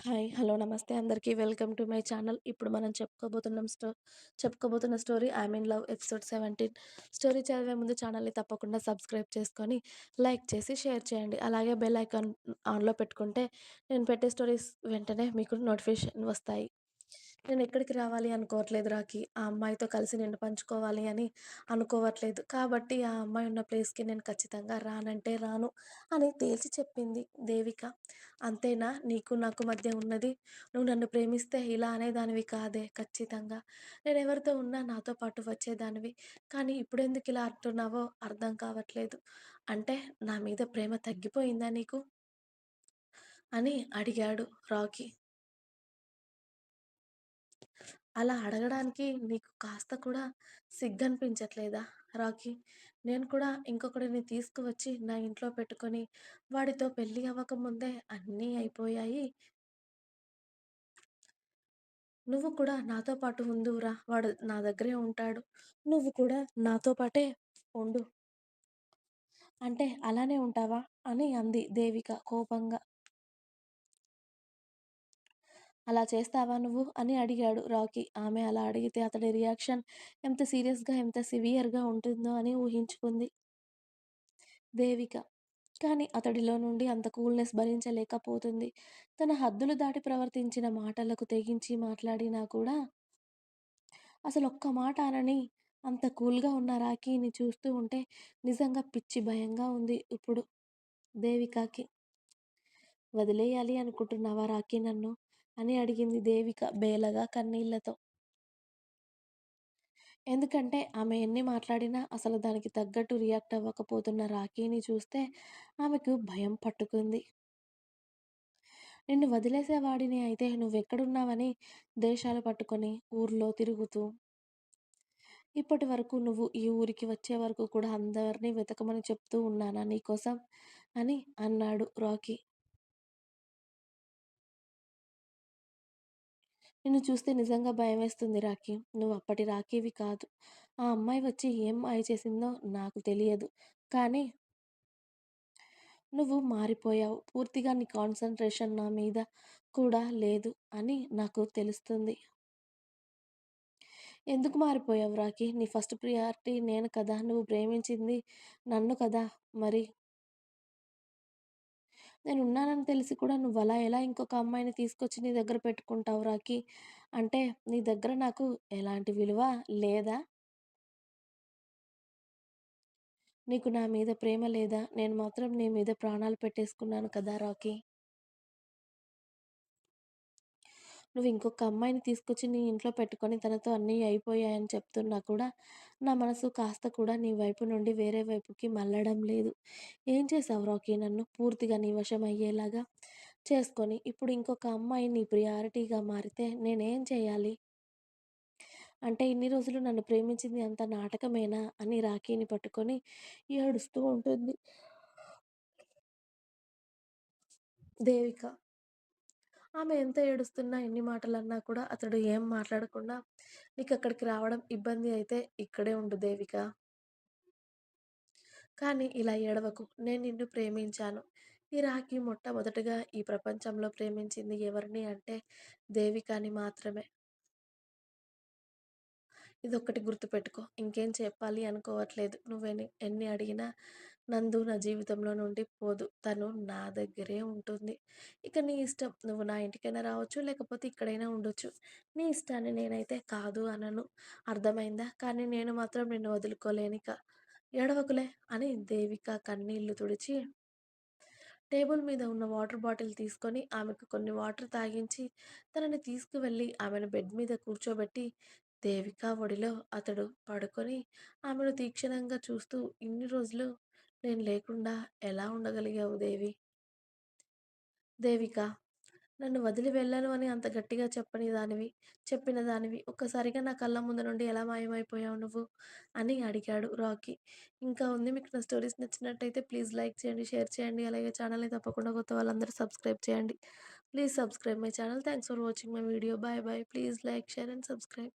Hi. Hello. నమస్తే అందరికీ. Welcome to my channel. ఇప్పుడు మనం చెప్పుకోబోతున్నాం స్టో చెప్పుకోబోతున్న story I mean love' episode 17 story చదివే ముందు ఛానల్‌ని తప్పకుండా సబ్స్క్రైబ్ చేసుకొని, లైక్ చేసి, షేర్ చేయండి. అలాగే బెల్ ఐకాన్ ఆన్‌లో పెట్టుకుంటే నేను పెట్టే స్టోరీస్ వెంటనే మీకు నోటిఫికేషన్ వస్తాయి. నేను ఎక్కడికి రావాలి అనుకోవట్లేదు రాకీ. ఆ అమ్మాయితో కలిసి నిన్ను పంచుకోవాలి అని అనుకోవట్లేదు. కాబట్టి ఆ అమ్మాయి ఉన్న ప్లేస్‌కి నేను ఖచ్చితంగా రానంటే రాను అని తేల్చి చెప్పింది దేవిక. అంతేనా నీకు నాకు మధ్య ఉన్నది? నువ్వు నన్ను ప్రేమిస్తే ఇలా అనేదానివి కాదే ఖచ్చితంగా. నేను ఎవరితో ఉన్నా నాతో పాటు వచ్చేదానివి. కానీ ఇప్పుడెందుకిలా అంటున్నావో అర్థం కావట్లేదు. అంటే నా మీద ప్రేమ తగ్గిపోయిందా నీకు? అని అడిగాడు రాకీ. అలా అడగడానికి నీకు కాస్త కూడా సిగ్గనిపించట్లేదా రాకీ? నేను కూడా ఇంకొకడిని తీసుకువచ్చి నా ఇంట్లో పెట్టుకొని, వాడితో పెళ్ళి అవ్వకముందే అన్నీ అయిపోయాయి. నువ్వు కూడా నాతో పాటు ఉందువురా. వాడు నా దగ్గరే ఉంటాడు. నువ్వు కూడా నాతో పాటే ఉండు. అంటే అలానే ఉంటావా? అని అంది దేవిక కోపంగా. అలా చేస్తావా నువ్వు? అని అడిగాడు రాకీ. ఆమె అలా అడిగితే అతడి రియాక్షన్ ఎంత సీరియస్‌గా, ఎంత సివియర్‌గా ఉంటుందో అని ఊహించుకుంది దేవిక. కానీ అతడిలో నుండి అంత కూల్‌నెస్ భరించలేకపోతుంది. తన హద్దులు దాటి ప్రవర్తించిన మాటలకు తెగించి మాట్లాడినా కూడా అసలు ఒక్క మాట అనని అంత కూల్‌గా ఉన్న రాఖీని చూస్తూ ఉంటే నిజంగా పిచ్చి భయంగా ఉంది ఇప్పుడు దేవికకి. వదిలేయాలి అనుకుంటున్నావా రాఖీ నన్ను? అని అడిగింది దేవిక బేలగా కన్నీళ్ళతో. ఎందుకంటే ఆమె ఎన్ని మాట్లాడినా అసలు దానికి తగ్గట్టు రియాక్ట్ అవ్వకపోతున్న రాకీని చూస్తే ఆమెకు భయం పట్టుకుంది. నిన్ను వదిలేసేవాడిని అయితే నువ్వెక్కడున్నావని దేశాలు పట్టుకొని ఊర్లో తిరుగుతూ ఇప్పటి వరకు నువ్వు ఈ ఊరికి వచ్చే వరకు కూడా అందరిని వెతకమని చెప్తూ ఉన్నానా నీకోసం? అని అన్నాడు రాకీ. నిన్ను చూస్తే నిజంగా భయమేస్తుంది రాఖీ నువ్వు అప్పటి రాఖీవి కాదు. ఆ అమ్మాయి వచ్చి ఏం మాయ చేసిందో నాకు తెలియదు. కానీ నువ్వు మారిపోయావు. పూర్తిగా నీ కాన్సన్ట్రేషన్ నా మీద కూడా లేదు అని నాకు తెలుస్తుంది. ఎందుకు మారిపోయావు రాఖీ నీ ఫస్ట్ ప్రియారిటీ నేను కదా! నువ్వు ప్రేమించింది నన్ను కదా మరి! నేనున్నానని తెలిసి కూడా నువ్వలా ఎలా ఇంకొక అమ్మాయిని తీసుకొచ్చి నీ దగ్గర పెట్టుకుంటావు రాఖీ అంటే నీ దగ్గర నాకు ఎలాంటి విలువ లేదా? నీకు నా మీద ప్రేమ లేదా? నేను మాత్రం నీ మీద ప్రాణాలు పెట్టేసుకున్నాను కదా రాకీ! నువ్వు ఇంకొక అమ్మాయిని తీసుకొచ్చి నీ ఇంట్లో పెట్టుకొని తనతో అన్నీ అయిపోయాయని చెప్తున్నా కూడా నా మనసు కాస్త కూడా నీ వైపు నుండి వేరే వైపుకి మళ్ళడం లేదు. ఏం చేశావు రాకీ నన్ను పూర్తిగా నీ వశం అయ్యేలాగా చేసుకొని ఇప్పుడు ఇంకొక అమ్మాయి నీ ప్రియారిటీగా మారితే నేనేం చేయాలి? అంటే ఇన్ని రోజులు నన్ను ప్రేమించింది అంత నాటకమేనా? అని రాఖీని పట్టుకొని ఏడుస్తూ ఉంటుంది దేవిక. ఆమె ఎంత ఏడుస్తున్నా, ఎన్ని మాటలన్నా కూడా అతడు ఏం మాట్లాడకుండా నీకు అక్కడికి రావడం ఇబ్బంది అయితే ఇక్కడే ఉండు దేవిక. కానీ ఇలా ఏడవకు. నేను నిన్ను ప్రేమించాను. ఈ రాఖీ మొట్టమొదటగా ఈ ప్రపంచంలో ప్రేమించింది ఎవరిని అంటే దేవికని మాత్రమే. ఇదొక్కటి గుర్తుపెట్టుకో. ఇంకేం చెప్పాలి అనుకోవట్లేదు. నువ్వెన్ని ఎన్ని అడిగినా నందు నా జీవితంలో నుండి పోదు. తను నా దగ్గరే ఉంటుంది. ఇక నీ ఇష్టం. నువ్వు నా ఇంటికైనా రావచ్చు. లేకపోతే ఇక్కడైనా ఉండొచ్చు. నీ ఇష్టాన్ని నేనైతే కాదు అనను. అర్థమైందా? కానీ నేను మాత్రం నిన్ను వదులుకోలేనిక. ఏడవకులే అని దేవిక కన్నీళ్ళు తుడిచి టేబుల్ మీద ఉన్న వాటర్ బాటిల్ తీసుకొని ఆమెకు కొన్ని వాటర్ తాగించి తనని తీసుకువెళ్ళి ఆమెను బెడ్ మీద కూర్చోబెట్టి దేవిక ఒడిలో అతడు పడుకొని ఆమెను తీక్షణంగా చూస్తూ ఇన్ని రోజులు నేను లేకుండా ఎలా ఉండగలిగావు దేవి? దేవిక నన్ను వదిలి వెళ్ళను అని అంత గట్టిగా చెప్పని దానివి చెప్పిన దానివి ఒక్కసారిగా నా కళ్ళ ముందు నుండి ఎలా మాయమైపోయావు నువ్వు? అని అడిగాడు రాకీ. ఇంకా ఉంది. మీకు నా స్టోరీస్ నచ్చినట్టయితే ప్లీజ్ లైక్ చేయండి, షేర్ చేయండి. అలాగే ఛానల్‌ని తప్పకుండా కొత్త వాళ్ళందరూ సబ్స్క్రైబ్ చేయండి. Please subscribe my channel. Thanks for watching my video. Bye bye. Please like, share and subscribe.